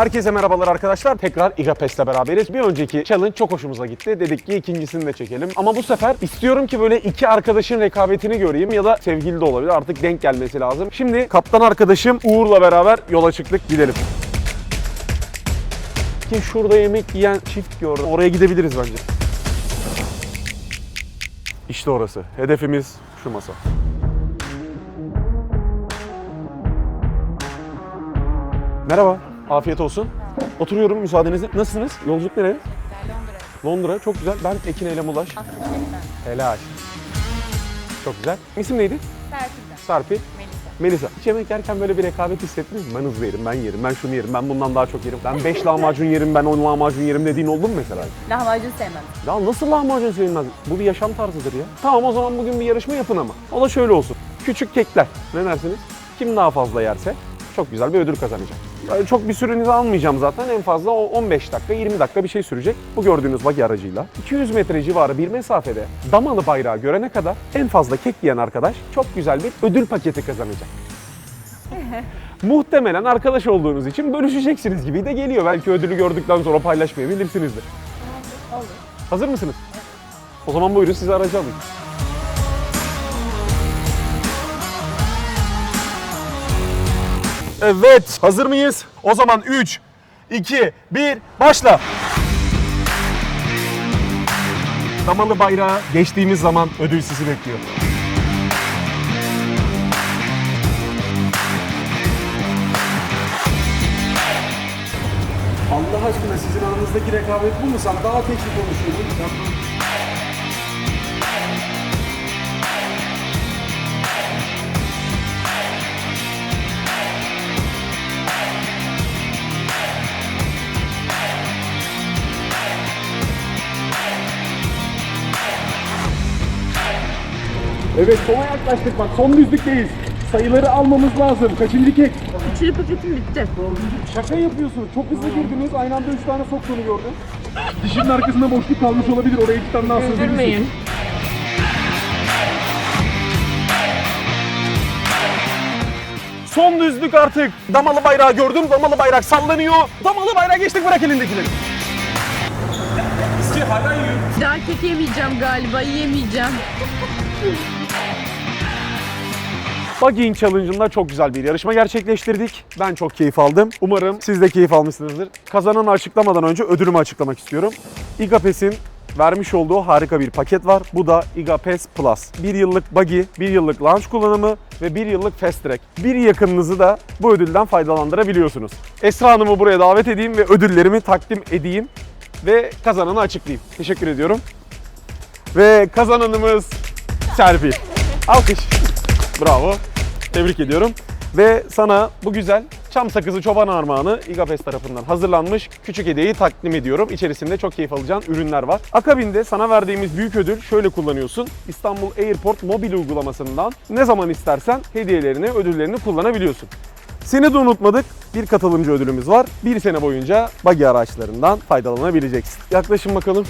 Herkese merhabalar arkadaşlar. Tekrar İGAPES'le beraberiz. Bir önceki challenge çok hoşumuza gitti. Dedik ki ikincisini de çekelim. Ama bu sefer istiyorum ki böyle iki arkadaşın rekabetini göreyim ya da sevgili de olabilir. Artık denk gelmesi lazım. Şimdi kaptan arkadaşım Uğur'la beraber yola çıktık. Gidelim. Ki şurada yemek yiyen çift gördüm. Oraya gidebiliriz bence. İşte orası. Hedefimiz şu masa. Merhaba, afiyet olsun. Oturuyorum müsaadenizle. Nasılsınız? Yolculuk nereye? Londra. Çok güzel. Ben Ekin Eylem Ulaş. Helal. Çok güzel. İsim neydi? Serpil'den. Sarpi. Melisa. Melisa. Hiç yemek yerken böyle bir rekabet hissettiniz mi? Ben hızlı yerim, ben yerim, ben şunu yerim, ben bundan daha çok yerim. Ben 5 lahmacun yerim, ben 10 lahmacun yerim dediğin oldu mu mesela? Lahmacun sevmem. Ya nasıl lahmacun sevilmez? Bu bir yaşam tarzıdır ya. Tamam o zaman bugün bir yarışma yapın ama. O da şöyle olsun. Küçük kekler. Ne dersiniz? Kim daha fazla yerse çok güzel bir ödül kazanacak. Çok bir sürenizi almayacağım zaten. En fazla o 15 dakika, 20 dakika bir şey sürecek. Bu gördüğünüz bagi aracıyla 200 metre civarı bir mesafede Damalı bayrağı görene kadar en fazla kek yiyen arkadaş çok güzel bir ödül paketi kazanacak. Muhtemelen arkadaş olduğunuz için bölüşeceksiniz gibi de geliyor. Belki ödülü gördükten sonra paylaşmayabilirsinizdir. Hazır mısınız? O zaman buyurun sizi aracı alayım. Evet, hazır mıyız? O zaman 3, 2, 1, başla. Damalı bayrağı geçtiğimiz zaman ödül sizi bekliyor. Allah aşkına sizin aranızdaki rekabet bu mu? Sen daha teknik konuşuyordun. Evet sona yaklaştık bak son düzlükteyiz. Sayıları almamız lazım. Kaçıncı kek? Üçüncü paketim bitti. Şaka yapıyorsunuz. Çok hızlı girdiniz. Aynı anda 3 tane soktuğunu gördüm. Dişinin arkasında boşluk kalmış olabilir. Oraya iki tane daha sığdırırsın. Üzülmeyin. Son düzlük artık. Damalı bayrağı gördüm. Damalı bayrak sallanıyor. Damalı bayrağı geçtik bırak elindekileri. İski hala yiyor. Daha kek yemeyeceğim galiba, yiyemeyeceğim. Buggying Challenge'ında çok güzel bir yarışma gerçekleştirdik. Ben çok keyif aldım. Umarım siz de keyif almışsınızdır. Kazananı açıklamadan önce ödülümü açıklamak istiyorum. İGAPES'in vermiş olduğu harika bir paket var. Bu da İGAPES Plus. Bir yıllık buggy, bir yıllık launch kullanımı ve bir yıllık fast track. Bir yakınınızı da bu ödülden faydalandırabiliyorsunuz. Esra Hanım'ı buraya davet edeyim ve ödüllerimi takdim edeyim ve kazananı açıklayayım. Teşekkür ediyorum. Ve kazananımız Serpil. Alkış. Bravo. Tebrik ediyorum. Ve sana bu güzel çam sakızı çoban armağanı İGAPES tarafından hazırlanmış küçük hediyeyi takdim ediyorum. İçerisinde çok keyif alacağın ürünler var. Akabinde sana verdiğimiz büyük ödül şöyle kullanıyorsun. İstanbul Airport mobil uygulamasından ne zaman istersen hediyelerini, ödüllerini kullanabiliyorsun. Seni de unutmadık. Bir katılımcı ödülümüz var. Bir sene boyunca bagi araçlarından faydalanabileceksin. Yaklaşın bakalım.